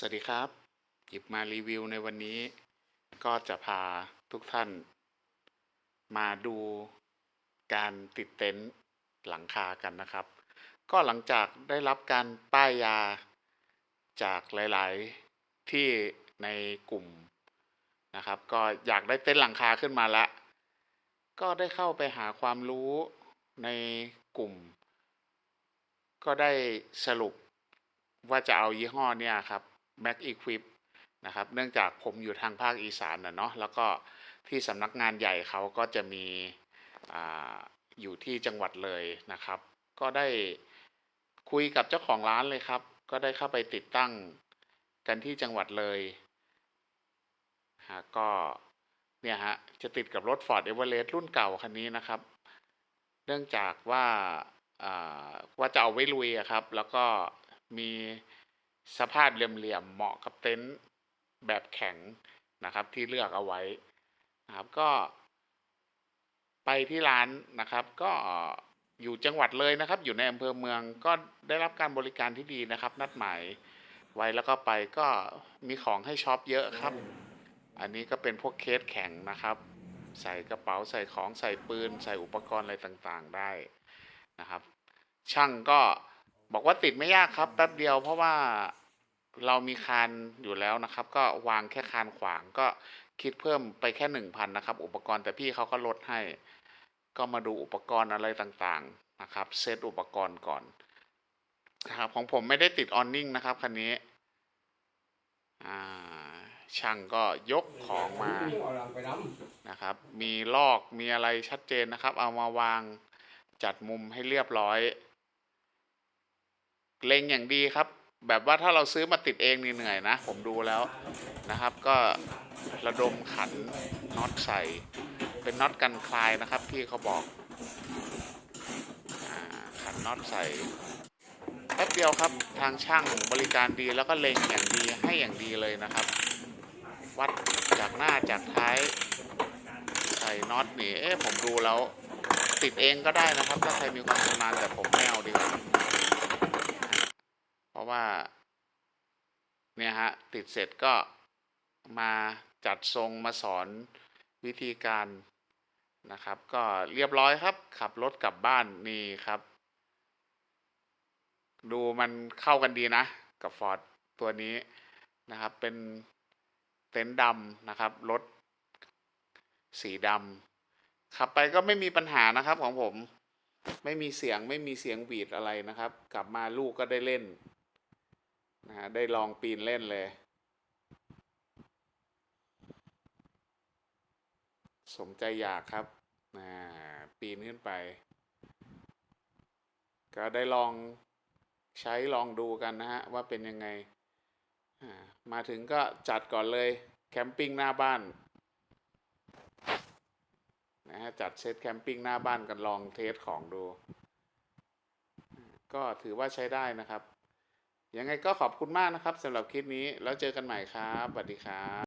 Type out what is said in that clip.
สวัสดีครับ หยิบมารีวิวในวันนี้ ก็จะพาทุกท่าน มาดูการติดเต็นท์หลังคากันนะครับ ก็หลังจากได้รับการป้ายยาจากหลาย ๆ ที่ในกลุ่มนะครับ ก็อยากได้เต็นท์หลังคาขึ้นมาละก็ได้เข้าไปหาความรู้ในกลุ่ม ก็ได้สรุปว่าจะเอายี่ห้อเนี่ยครับ Mac Equip นะครับเนื่องจากผมอยู่ทางภาคอีสานนะเนาะแล้วก็ที่สำนักงานใหญ่เขาก็จะมีออยู่ที่จังหวัดเลยนะครับ ก็ได้คุยกับเจ้าของร้านเลยครับ ก็ได้เข้าไปติดตั้งกันที่จังหวัดเลยฮะก็เนี่ยฮะจะติดกับรถ Ford Everest รุ่นเก่าคันนี้นะครับ เนื่องจากว่าอ่าว่าจะเอาไว้ลุยอะครับ แล้วก็มี สภาพเหลี่ยมๆเหมาะกับเต็นท์แบบแข็งนะครับ ที่เลือกเอาไว้นะครับก็ไปที่ร้านนะครับ ก็อยู่จังหวัดเลยนะครับ อยู่ในอำเภอเมืองก็ได้รับการบริการที่ดีนะครับ นัดหมายไว้แล้วก็ไปก็มีของให้ช็อปเยอะครับ อันนี้ก็เป็นพวกเคสแข็งนะครับ ใส่กระเป๋าใส่ของใส่ปืน ใส่อุปกรณ์อะไรต่างๆได้นะครับ ช่างก็ บอกว่าติดไม่ยากครับแป๊บเดียวเพราะว่าเรามีคานอยู่แล้วนะครับ ก็วางแค่คานขวางก็คิดเพิ่มไปแค่หนึ่งพันนะครับ อุปกรณ์แต่พี่เขาก็ลดให้ ก็มาดูอุปกรณ์อะไรต่างๆนะครับ เซตอุปกรณ์ก่อนนะครับของผมไม่ได้ติดออนนิ่งนะครับคันนี้ช่างก็ยกของมานะครับ มีลอกมีอะไรชัดเจนนะครับ เอามาวางจัดมุมให้เรียบร้อย เล็งอย่างดีครับ แบบว่าถ้าเราซื้อมาติดเองนี่เหนื่อยนะ ผมดูแล้วนะครับ ก็ระดมขันน็อตใส่ เป็นน็อตกันคลายนะครับ ที่เขาบอกอขันน็อตใส่แป๊บเดียวครับทางช่างบริการดีแล้วก็เล็งอย่างดีให้อย่างดีเลยนะครับ วัดจากหน้าจากท้ายใส่น็อตนี่เอ๊ะผมดูแล้ว ติดเองก็ได้นะครับ ถ้าใครมีความชำนาญแต่ผมไม่เอาดีกว่า ว่าเนี่ยฮะติดเสร็จก็มาจัดทรงมาสอนวิธีการนะครับ ก็เรียบร้อยครับ ขับรถกลับบ้านนี่ครับ ดูมันเข้ากันดีนะ กับฟอร์ดตัวนี้นะครับ เป็นเต็นท์ดำนะครับรถสีดำขับไปก็ไม่มีปัญหานะครับของผม ไม่มีเสียงไม่มีเสียงบีดอะไรนะครับ กลับมาลูกก็ได้เล่น นะฮะได้ลองปีนเล่นเลย สมใจอยากครับปีนขึ้นไป ก็ได้ลองใช้ลองดูกันนะฮะ ว่าเป็นยังไง มาถึงก็จัดก่อนเลย แคมปิ้งหน้าบ้านนะฮะจัดเซตแคมปิ้งหน้าบ้านกันลองเทสของดู ก็ถือว่าใช้ได้นะครับ ยังไงก็ขอบคุณมากนะครับสำหรับคลิปนี้ แล้วเจอกันใหม่ครับสวัสดีครับ